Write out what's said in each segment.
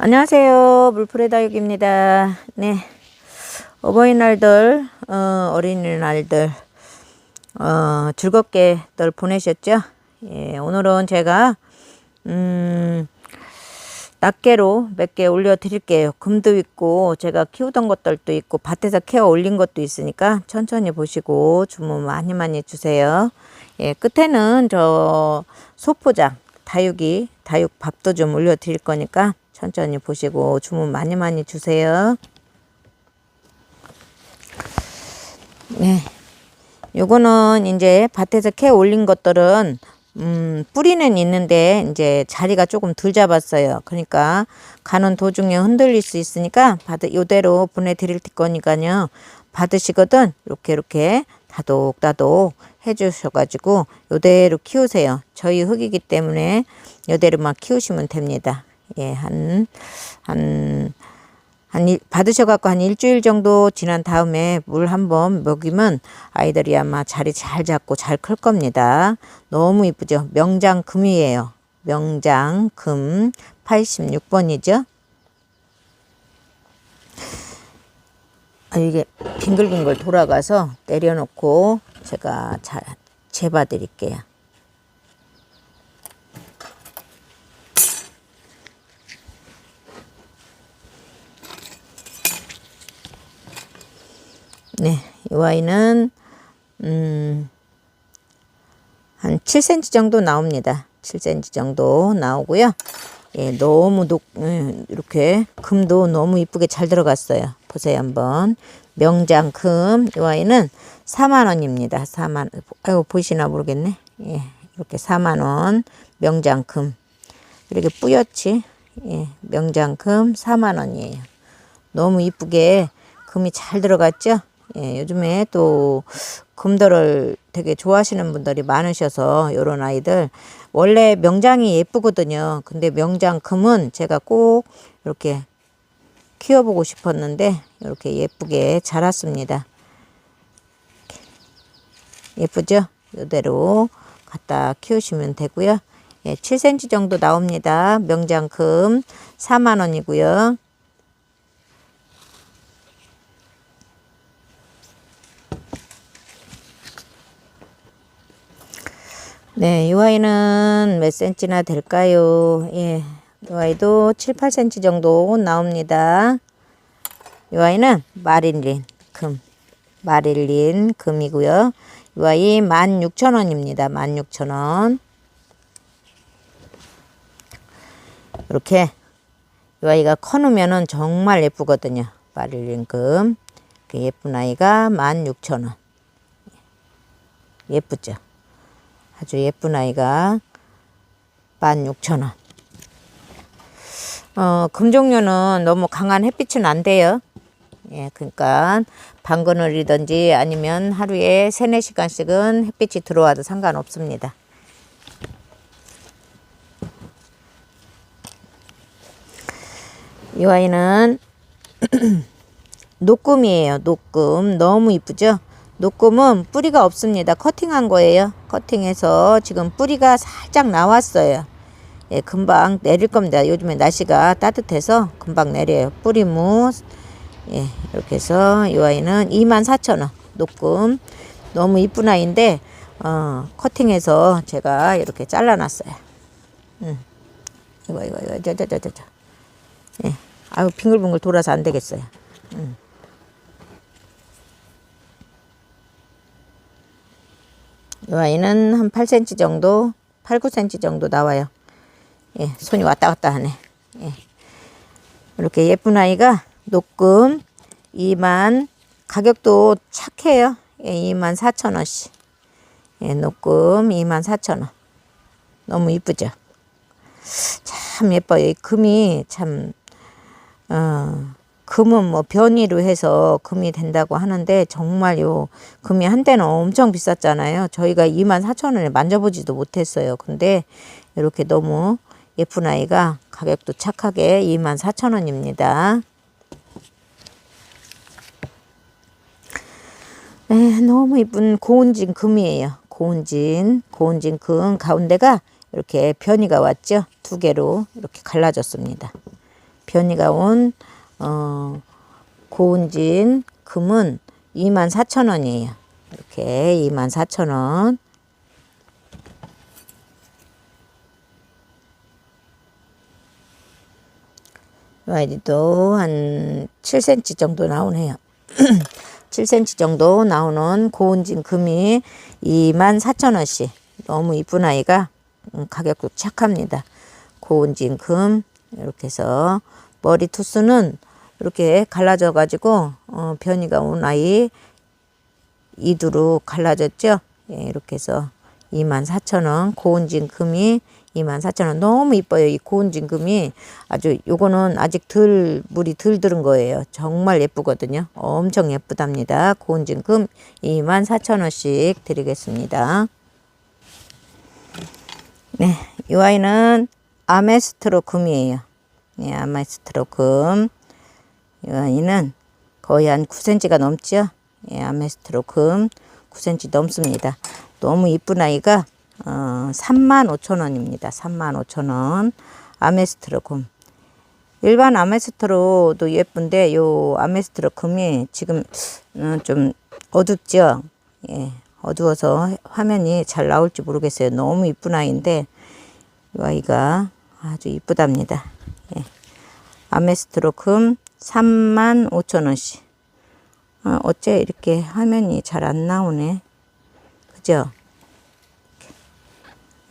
안녕하세요. 물풀의 다육입니다. 네. 어버이날들, 어, 어린이날들, 어, 즐겁게들 보내셨죠? 예, 오늘은 제가, 음, 낱개로 몇 개 올려드릴게요. 금도 있고, 제가 키우던 것들도 있고, 밭에서 캐어 올린 것도 있으니까 천천히 보시고 주문 많이 많이 주세요. 예, 끝에는 저 소포장, 다육이, 다육 밥도 좀 올려드릴 거니까 천천히 보시고 주문 많이 많이 주세요. 네. 요거는 이제 밭에서 캐 올린 것들은 음, 뿌리는 있는데 이제 자리가 조금 덜 잡았어요. 그러니까 가는 도중에 흔들릴 수 있으니까 받 요대로 보내드릴 거니까요. 받으시거든 이렇게 이렇게 다독다독 해주셔가지고 요대로 키우세요. 저희 흙이기 때문에 요대로만 키우시면 됩니다. 예, 한, 한, 한, 일, 받으셔갖고 한 일주일 정도 지난 다음에 물 한번 먹이면 아이들이 아마 자리 잘 잡고 잘 클 겁니다. 너무 이쁘죠? 명장금이에요. 명장금 86번이죠? 아, 이게 빙글빙글 돌아가서 내려놓고 제가 잘 재봐 드릴게요. 네, 이 와인은 음, 한 7cm 정도 나옵니다. 7cm 정도 나오고요. 예, 너무 녹, 예, 이렇게 금도 너무 이쁘게 잘 들어갔어요. 보세요, 한번. 명장금, 이 와인은 4만원입니다. 4만, 아이고, 보이시나 모르겠네. 예, 이렇게 4만원. 명장금. 이렇게 뿌옇지? 예, 명장금 4만원이에요. 너무 이쁘게 금이 잘 들어갔죠? 예, 요즘에 또 금도를 되게 좋아하시는 분들이 많으셔서 요런 아이들 원래 명장이 예쁘거든요. 근데 명장 금은 제가 꼭 이렇게 키워보고 싶었는데 이렇게 예쁘게 자랐습니다. 예쁘죠? 이대로 갖다 키우시면 되고요. 예, 7cm 정도 나옵니다. 명장금 4만원이고요. 네, 이 아이는 몇 센치나 될까요? 예, 이 아이도 7, 8cm 정도 나옵니다. 이 아이는 마릴린 금, 마릴린 금이고요. 이 아이 16,000원입니다. 16,000원. 이렇게 이 아이가 커놓으면 정말 예쁘거든요. 마릴린 금. 예쁜 아이가 16,000원. 예쁘죠? 아주 예쁜 아이가 16,000원. 어, 금종류는 너무 강한 햇빛은 안 돼요. 예, 그러니까 방그늘이든지 아니면 하루에 3, 4시간씩은 햇빛이 들어와도 상관없습니다. 이 아이는 녹금이에요. 녹금. 너무 이쁘죠? 녹금은 뿌리가 없습니다. 커팅한 거예요. 커팅해서 지금 뿌리가 살짝 나왔어요. 예, 금방 내릴 겁니다. 요즘에 날씨가 따뜻해서 금방 내려요. 뿌리무. 예, 이렇게 해서 이 아이는 24,000원. 녹금. 너무 이쁜 아이인데, 어, 커팅해서 제가 이렇게 잘라놨어요. 음. 이거, 이거, 이거, 저, 저, 저, 저, 저. 예. 아유, 빙글빙글 돌아서 안 되겠어요. 음. 이 아이는 한 8cm 정도, 8, 9cm 정도 나와요. 예, 손이 왔다 갔다 하네. 예. 이렇게 예쁜 아이가 녹금 2만, 가격도 착해요. 예, 2만 4천 원씩. 예, 녹금 2만 4천 원. 너무 이쁘죠? 참 예뻐요. 이 금이 참, 어, 금은 뭐 변이로 해서 금이 된다고 하는데 정말 요 금이 한때는 엄청 비쌌잖아요. 저희가 2만 4천 원에 만져보지도 못했어요. 근데 이렇게 너무 예쁜 아이가 가격도 착하게 2만 4천 원입니다. 네, 너무 이쁜 고운진 금이에요. 고운진, 고운진 금 가운데가 이렇게 변이가 왔죠. 두 개로 이렇게 갈라졌습니다. 변이가 온, 어, 고운진 금은 24,000원이에요. 이렇게 24,000원. 와이드도 한 7cm 정도 나오네요. 7cm 정도 나오는 고운진 금이 24,000원씩. 너무 이쁜 아이가 음, 가격도 착합니다. 고운진 금 이렇게 해서 머리 투수는 이렇게 갈라져 가지고 어, 변이가 온 아이 이두로 갈라졌죠. 예, 이렇게 해서 24,000원 고운진 금이 24,000원 너무 이뻐요. 이 고운진 금이 아주 요거는 아직 덜 물이 덜 들은 거예요. 정말 예쁘거든요. 엄청 예쁘답니다. 고운진 금 24,000원씩 드리겠습니다. 네, 이 아이는 아메스트로 금이에요. 네, 아메스트로 금. 이 아이는 거의 한 9cm가 넘죠. 예, 아메스트로 금 9cm 넘습니다. 너무 이쁜 아이가 어, 35,000원입니다. 35,000원. 아메스트로 금. 일반 아메스트로도 예쁜데 요 아메스트로 금이 지금 어, 좀 어둡죠. 예, 어두워서 화면이 잘 나올지 모르겠어요. 너무 이쁜 아이인데 이 아이가 아주 이쁘답니다. 예. 아메스트로 금 35,000원씩. 아, 어째 이렇게 화면이 잘 안 나오네. 그죠?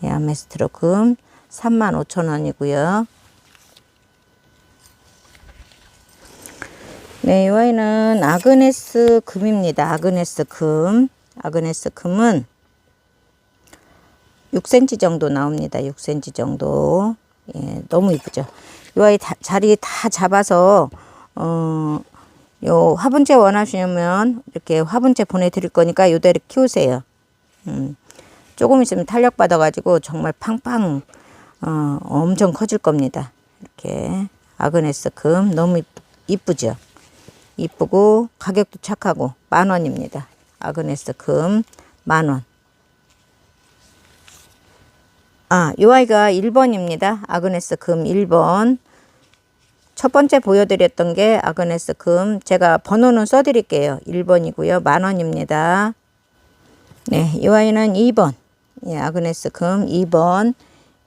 예, 아메스트로 금 35,000원이고요. 네, 이 와인은 아그네스 금입니다. 아그네스 금. 아그네스 금은 6cm 정도 나옵니다. 6cm 정도. 예, 너무 이쁘죠. 이 다, 자리 다 잡아서 어, 요 화분째 원하시면 이렇게 화분째 보내드릴 거니까 요대로 키우세요. 음, 조금 있으면 탄력 받아가지고 정말 팡팡 어, 엄청 커질 겁니다. 이렇게 아그네스 금 너무 이쁘죠. 이쁘고 가격도 착하고 만 원입니다. 아그네스 금 만 원. 아, 요 아이가 1번입니다. 아그네스 금 1번. 첫 번째 보여드렸던 게 아그네스 금. 제가 번호는 써드릴게요. 1번이고요. 만 원입니다. 네, 이 아이는 2번. 예, 아그네스 금 2번.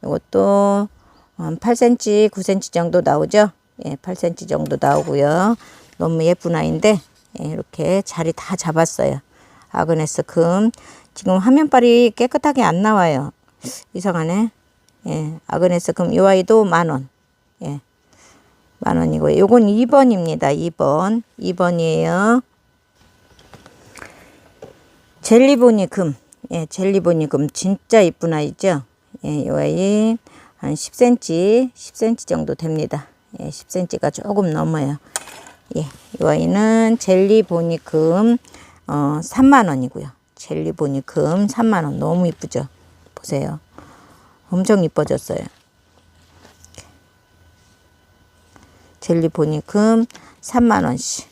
이것도 한 8cm, 9cm 정도 나오죠. 예, 8cm 정도 나오고요. 너무 예쁜 아이인데 예, 이렇게 자리 다 잡았어요. 아그네스 금. 지금 화면빨이 깨끗하게 안 나와요. 이상하네. 예, 아그네스 금. 이 아이도 만 원. 예. 만 원이고요. 요건 2번입니다. 2번. 2번이에요. 젤리보니 금. 예, 젤리보니 금. 진짜 이쁜 아이죠? 예, 요 아이 한 10cm, 10cm 정도 됩니다. 예, 10cm가 조금 넘어요. 예, 이 아이는 젤리보니 금, 어, 3만 원이고요. 젤리보니 금 3만 원. 너무 이쁘죠? 보세요. 엄청 이뻐졌어요. 젤리 보니 금 3만원씩.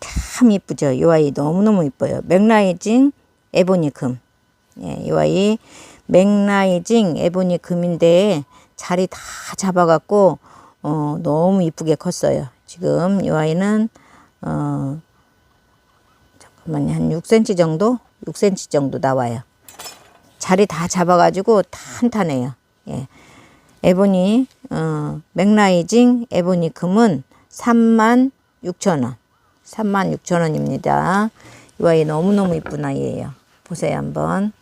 참 이쁘죠? 이 아이 너무너무 이뻐요. 맥라이징 에보니 금. 예, 이 아이 맥라이징 에보니 금인데 자리 다 잡아갖고 어, 너무 이쁘게 컸어요. 지금 이 아이는 어, 잠깐만요. 한 6cm 정도? 6cm 정도 나와요. 자리 다 잡아가지고 탄탄해요. 예. 에보니, 어, 맥라이징 에보니 금은 3만 6천 원. 3만 6천 원입니다. 이 아이 너무너무 이쁜 아이예요. 보세요, 한번.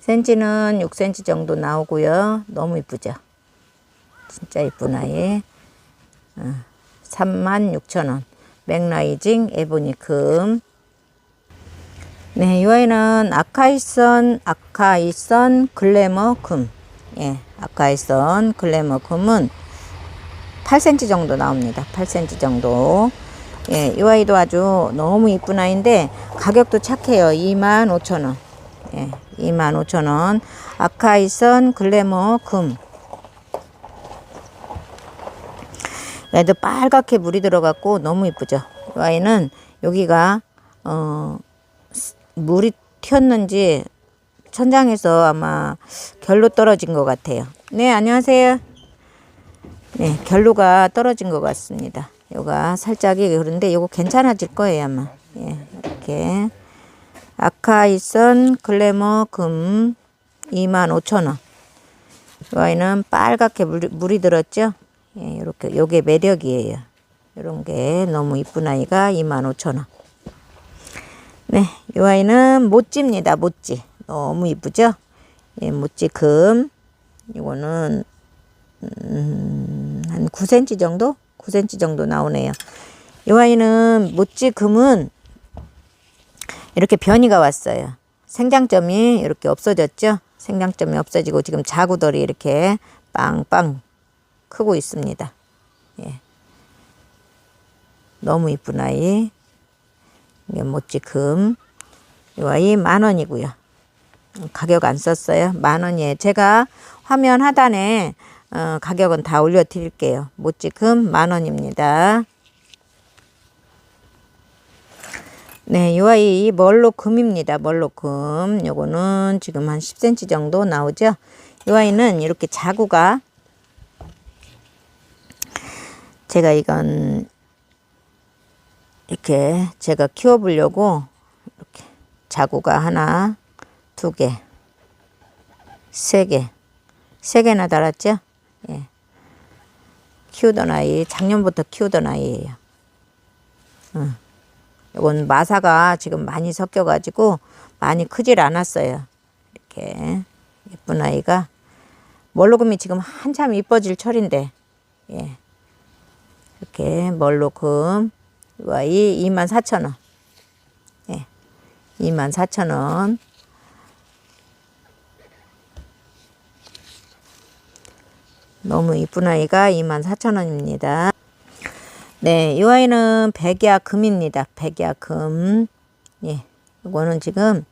센치는 6cm 정도 나오고요. 너무 이쁘죠? 진짜 이쁜 아이. 어, 3만 6천 원. 맥라이징 에보니 금. 네, 이 아이는 아카이선, 아카이선 글래머 금. 예, 아카이선 글래머 금은 8cm 정도 나옵니다. 8cm 정도. 예, 이 아이도 아주 너무 이쁜 아이인데 가격도 착해요. 25,000원. 예, 25,000원. 아카이선 글래머 금. 얘도 빨갛게 물이 들어갔고 너무 이쁘죠. 이 아이는 여기가 어 물이 튀었는지 천장에서 아마 결로 떨어진 것 같아요. 네, 안녕하세요. 네, 결로가 떨어진 것 같습니다. 요가 살짝이 그런데 요거 괜찮아질 거예요, 아마. 예, 이렇게. 아카이선 글래머 금 25,000원. 이 아이는 빨갛게 물이, 물이 들었죠? 예, 요렇게, 요게 매력이에요. 요런 게 너무 이쁜 아이가 25,000원. 네, 이 아이는 모찌입니다. 모찌. 너무 이쁘죠? 예, 모찌 금. 이거는 음, 한 9cm 정도? 9cm 정도 나오네요. 이 아이는 모찌 금은 이렇게 변이가 왔어요. 생장점이 이렇게 없어졌죠? 생장점이 없어지고 지금 자구들이 이렇게 빵빵 크고 있습니다. 예. 너무 이쁜 아이. 이게 모찌 금. 이 아이 만 원이고요. 가격 안 썼어요. 만 원이에요. 제가 화면 하단에 어, 가격은 다 올려드릴게요. 모찌 금 만 원입니다. 네, 이 아이 멀로 금입니다. 멀로 금. 요거는 지금 한 10cm 정도 나오죠. 이 아이는 이렇게 자구가 제가 이건 이렇게 제가 키워보려고 이렇게 자구가 하나, 두 개, 세 개, 세 개나 달았죠? 예. 키우던 아이, 작년부터 키우던 아이예요. 응. 이건 마사가 지금 많이 섞여가지고 많이 크질 않았어요. 이렇게 예쁜 아이가 멀로금이 지금 한참 이뻐질 철인데 예. 이렇게 멀로금 이 24,000원 예. 24,000원 너무 이쁜 아이가 24,000원입니다. 네, 이 아이는 백야 금입니다. 백야 금. 예. 이거는 지금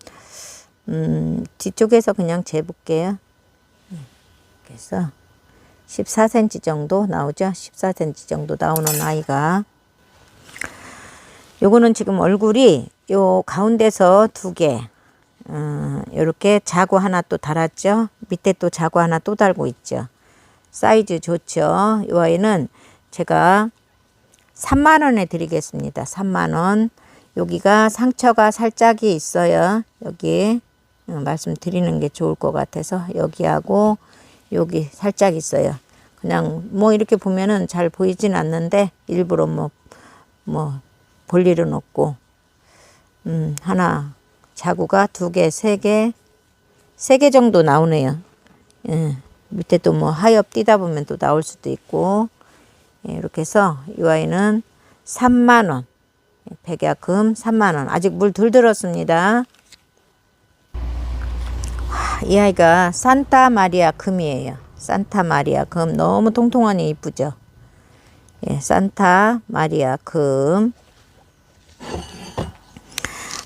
음, 뒤쪽에서 그냥 재볼게요. 예. 그래서 14cm 정도 나오죠. 14cm 정도 나오는 아이가. 요거는 지금 얼굴이 요 가운데서 두 개, 어, 요렇게 자구 하나 또 달았죠. 밑에 또 자구 하나 또 달고 있죠. 사이즈 좋죠. 이 아이는 제가 3만 원에 드리겠습니다. 3만 원. 여기가 상처가 살짝이 있어요. 여기 어, 말씀드리는 게 좋을 것 같아서 여기하고 여기 살짝 있어요. 그냥 뭐 이렇게 보면은 잘 보이진 않는데 일부러 뭐뭐 볼 일은 없고 음 하나 자구가 두 개, 세 개, 세 개 정도 나오네요. 예. 밑에 또 뭐 하엽 뛰다 보면 또 나올 수도 있고 예, 이렇게 해서 이 아이는 3만 원. 백야금 3만 원. 아직 물 덜 들었습니다. 이 아이가 산타 마리아 금이에요. 산타 마리아 금 너무 통통하니 이쁘죠. 예, 산타 마리아 금.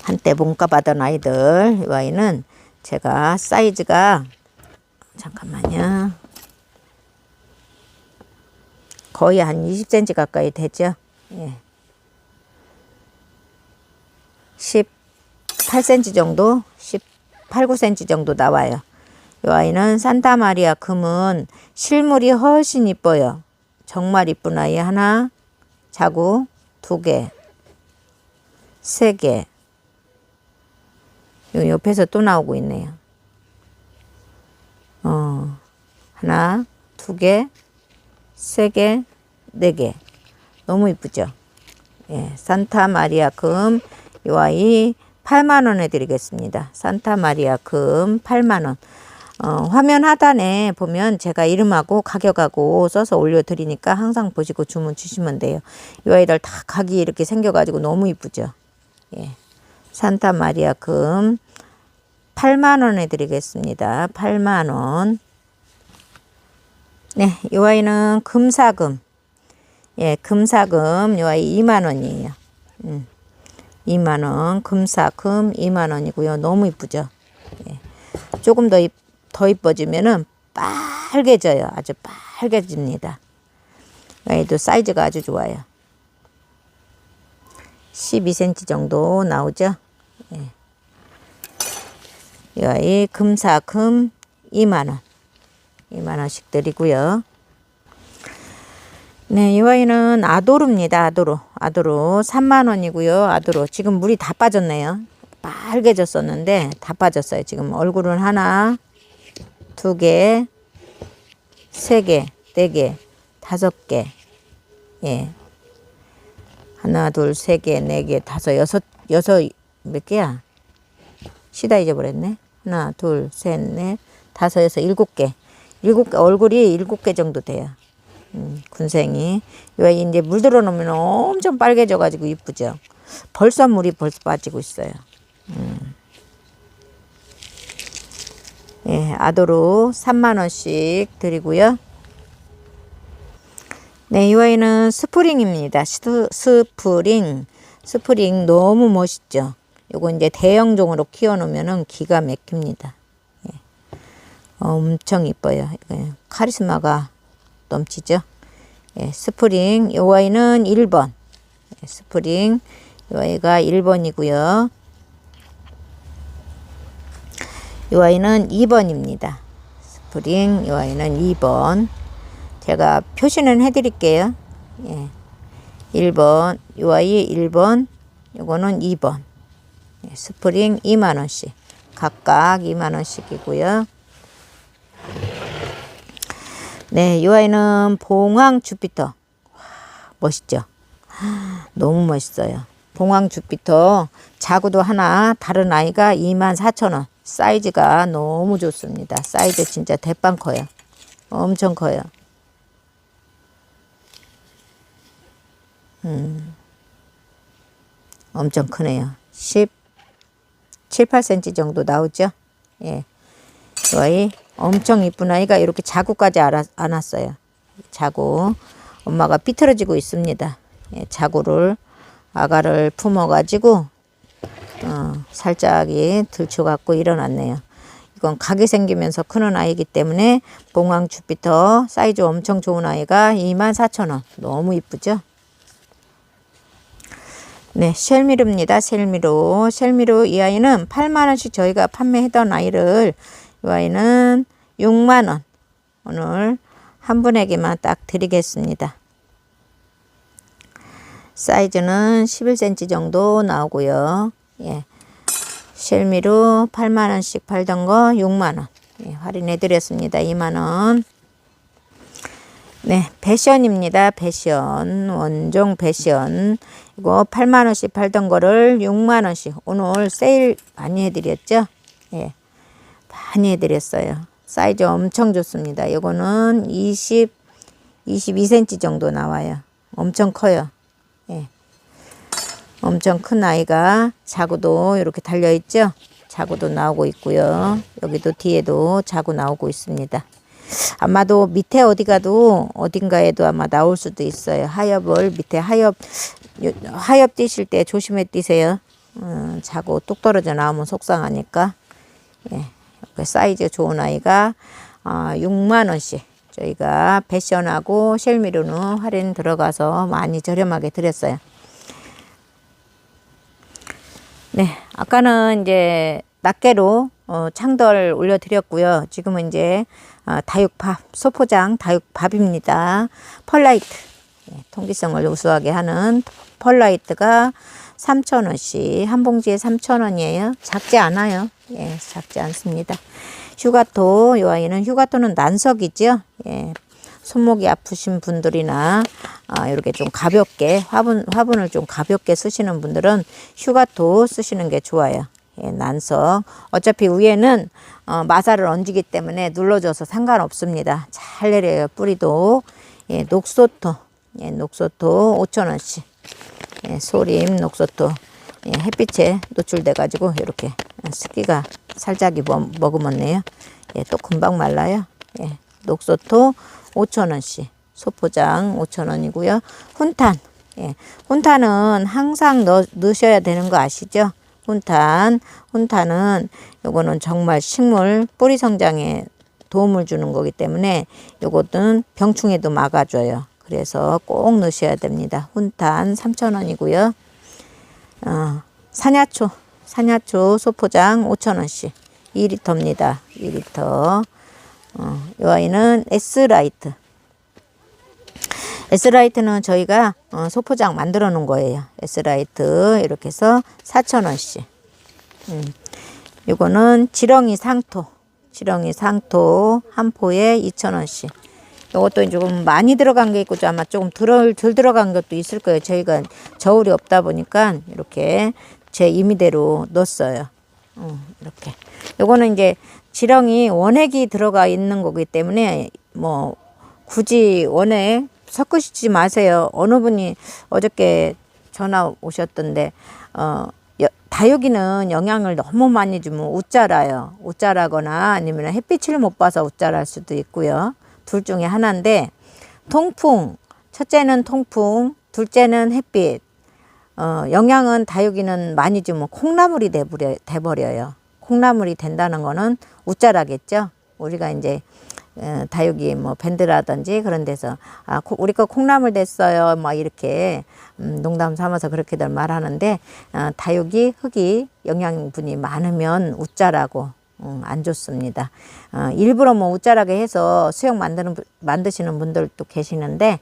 한때 몸값 하던 아이들 이 아이는 제가 사이즈가 잠깐만요. 거의 한 20cm 가까이 되죠. 예. 18cm 정도, 18, 9cm 정도 나와요. 이 아이는 산타 마리아 금은 실물이 훨씬 이뻐요. 정말 이쁜 아이 하나, 자구 두 개, 세 개. 요 옆에서 또 나오고 있네요. 어, 하나, 두 개, 세 개, 네 개. 너무 이쁘죠? 예, 산타 마리아 금, 이 아이 8만 원에 드리겠습니다. 산타 마리아 금 8만 원. 어, 화면 하단에 보면 제가 이름하고 가격하고 써서 올려드리니까 항상 보시고 주문 주시면 돼요. 이 아이들 다 각이 이렇게 생겨가지고 너무 이쁘죠? 예. 산타 마리아 금 8만 원에 드리겠습니다. 8만 원. 네, 이 아이는 금사금. 예, 금사금 요 아이 2만 원이에요. 음. 2만 원. 금사금 2만 원이고요. 너무 이쁘죠? 예. 조금 더, 이, 더 이뻐지면은 빨개져요. 아주 빨개집니다. 아이도 사이즈가 아주 좋아요. 12cm 정도 나오죠? 예. 이 금사금 2만원. 2만원씩 드리고요. 네, 이 아이는 아도르입니다. 아도르. 아도르 3만원이고요. 아도르. 지금 물이 다 빠졌네요. 빨개졌었는데 다 빠졌어요. 지금 얼굴은 하나, 두 개, 세 개, 네 개, 다섯 개. 예. 하나, 둘, 세 개, 네 개, 다섯, 여섯, 여섯, 몇 개야? 시다 잊어버렸네. 하나, 둘, 셋, 넷, 다섯, 여섯, 일곱 개. 일곱 개, 얼굴이 일곱 개 정도 돼요. 음, 군생이. 왜 이제 물 들어놓으면 엄청 빨개져가지고 이쁘죠. 벌써 물이 벌써 빠지고 있어요. 음. 예, 아도로 3만원씩 드리고요. 네, 이 아이는 스프링입니다. 스, 스프링. 스프링 너무 멋있죠. 요거 이제 대형종으로 키워놓으면은 기가 막힙니다. 예. 엄청 이뻐요. 예. 카리스마가 넘치죠. 예, 스프링. 요 아이는 1번. 예, 스프링. 요 아이가 1번이고요. 요 아이는 2번입니다. 스프링. 요 아이는 2번. 제가 표시는 해드릴게요. 예. 1번, 요 아이 1번, 요거는 2번. 예, 스프링 2만원씩. 각각 2만원씩이고요. 네, 요 아이는 봉황 주피터. 와, 멋있죠? 너무 멋있어요. 봉황 주피터. 자구도 하나, 다른 아이가 24,000원. 사이즈가 너무 좋습니다. 사이즈 진짜 대빵 커요. 엄청 커요. 엄청 크네요. 10, 7, 8cm 정도 나오죠? 예. 이 아이 엄청 이쁜 아이가 이렇게 자구까지 안았어요. 자구. 엄마가 삐뚤어지고 있습니다. 예, 자구를, 아가를 품어가지고, 어, 살짝이 들쳐갖고 일어났네요. 이건 각이 생기면서 크는 아이기 때문에 봉황 주피터 사이즈 엄청 좋은 아이가 24,000원. 너무 이쁘죠? 네, 쉘미루입니다. 쉘미루. 쉘미루 이 아이는 8만 원씩 저희가 판매했던 아이를 이 아이는 6만 원. 오늘 한 분에게만 딱 드리겠습니다. 사이즈는 11cm 정도 나오고요. 예. 쉘미루 8만 원씩 팔던 거 6만 원. 예, 할인해 드렸습니다. 2만 원. 네, 패션입니다. 패션. 원종 패션. 이거 8만원씩 팔던 거를 6만원씩. 오늘 세일 많이 해드렸죠? 예. 많이 해드렸어요. 사이즈 엄청 좋습니다. 이거는 20, 22cm 정도 나와요. 엄청 커요. 예. 엄청 큰 아이가 자구도 이렇게 달려있죠? 자구도 나오고 있고요. 여기도 뒤에도 자구 나오고 있습니다. 아마도 밑에 어디 가도 어딘가에도 아마 나올 수도 있어요. 하엽을 밑에 하엽 하엽 뛰실 때 조심해 뛰세요. 음, 자고 뚝 떨어져 나오면 속상하니까. 예, 사이즈 좋은 아이가 어, 6만 원씩 저희가 패션하고 쉘미루는 할인 들어가서 많이 저렴하게 드렸어요. 네, 아까는 이제 낱개로 어, 창덜 올려드렸고요. 지금은 이제 어, 다육밥, 소포장 다육밥입니다. 펄라이트, 예, 통기성을 우수하게 하는 펄라이트가 3,000원씩, 한 봉지에 3,000원이에요. 작지 않아요. 예, 작지 않습니다. 휴가토, 이 아이는 휴가토는 난석이죠. 예, 손목이 아프신 분들이나 아, 이렇게 좀 가볍게 화분 화분을 좀 가볍게 쓰시는 분들은 휴가토 쓰시는 게 좋아요. 예, 난석. 어차피 위에는 어, 마사를 얹기 때문에 눌러줘서 상관없습니다. 잘 내려요. 뿌리도. 예, 녹소토. 예, 녹소토 5천원씩. 예, 소림 녹소토. 예, 햇빛에 노출돼 가지고 이렇게 습기가 살짝이 뭐, 머금었네요. 예, 또 금방 말라요. 예, 녹소토 5천원씩. 소포장 5천원이고요. 훈탄. 예, 훈탄은 항상 넣, 넣으셔야 되는 거 아시죠? 훈탄. 훈탄은 요거는 정말 식물 뿌리 성장에 도움을 주는 거기 때문에 요것은 병충해도 막아줘요. 그래서 꼭 넣으셔야 됩니다. 훈탄 3,000원이고요. 어, 사냐초, 사냐초 소포장 5,000원씩. 2리터입니다. 2리터. 어, 이 아이는 S라이트. S라이트는 저희가 어, 소포장 만들어 놓은 거예요. S라이트 이렇게 해서 4,000원씩. 음. 요거는 지렁이 상토. 지렁이 상토 한 포에 2,000원씩. 요것도 조금 많이 들어간 게 있고 좀 아마 조금 덜, 덜 들어간 것도 있을 거예요. 저희가 저울이 없다 보니까 이렇게 제 임의대로 넣었어요. 어, 이렇게. 요거는 이제 지렁이 원액이 들어가 있는 거기 때문에 뭐 굳이 원액 섞으시지 마세요. 어느 분이 어저께 전화 오셨던데 어 여- 다육이는 영양을 너무 많이 주면 웃자라요. 웃자라거나 아니면 햇빛을 못 봐서 웃자랄 수도 있고요. 둘 중에 하나인데 통풍 첫째는 통풍 둘째는 햇빛 어, 영양은 다육이는 많이 주면 콩나물이 돼버려, 돼버려요. 콩나물이 된다는 거는 웃자라겠죠. 우리가 이제 어, 다육이 뭐 밴드라든지 그런 데서 아 코- 우리 거 콩나물 됐어요. 막 이렇게 음, 농담 삼아서 그렇게들 말하는데 어, 다육이 흙이 영양분이 많으면 웃자라고 음, 안 좋습니다. 어, 일부러 뭐 웃자라게 해서 수영 만드는 분- 만드시는 분들도 계시는데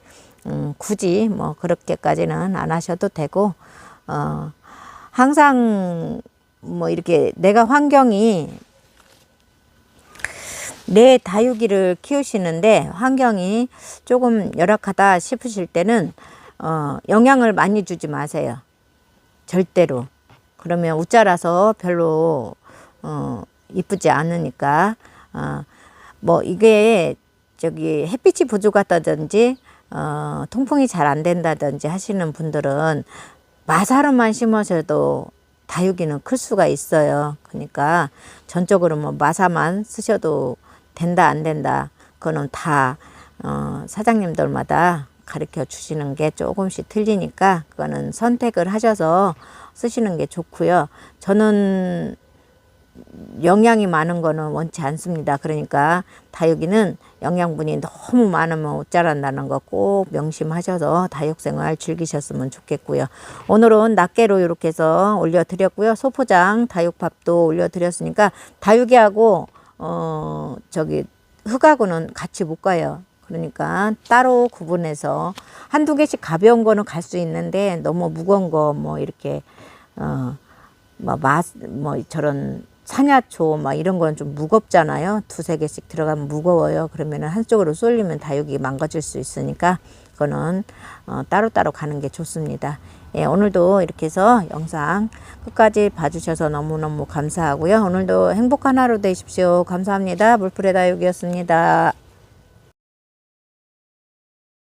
음, 굳이 뭐 그렇게까지는 안 하셔도 되고 어, 항상 뭐 이렇게 내가 환경이 내 다육이를 키우시는데 환경이 조금 열악하다 싶으실 때는 어, 영양을 많이 주지 마세요. 절대로. 그러면 웃자라서 별로 어, 이쁘지 않으니까 어, 뭐 이게 저기 햇빛이 부족하다든지 어, 통풍이 잘 안 된다든지 하시는 분들은 마사로만 심으셔도 다육이는 클 수가 있어요. 그러니까 전적으로 뭐 마사만 쓰셔도 된다 안 된다 그거는 다 어, 사장님들마다 가르쳐 주시는 게 조금씩 틀리니까 그거는 선택을 하셔서 쓰시는 게 좋고요. 저는 영양이 많은 거는 원치 않습니다. 그러니까 다육이는 영양분이 너무 많으면 못 자란다는 거 꼭 명심하셔서 다육생활 즐기셨으면 좋겠고요. 오늘은 낱개로 이렇게 해서 올려드렸고요. 소포장 다육밥도 올려드렸으니까 다육이하고 어 저기 흙하고는 같이 못 가요. 그러니까 따로 구분해서 한두 개씩 가벼운 거는 갈 수 있는데 너무 무거운 거 뭐 이렇게 어 뭐, 마, 뭐, 저런 산야초, 막 이런 건 좀 무겁잖아요. 두세 개씩 들어가면 무거워요. 그러면은 한쪽으로 쏠리면 다육이 망가질 수 있으니까, 그거는, 어, 따로따로 가는 게 좋습니다. 예, 오늘도 이렇게 해서 영상 끝까지 봐주셔서 너무너무 감사하고요. 오늘도 행복한 하루 되십시오. 감사합니다. 물풀의 다육이었습니다.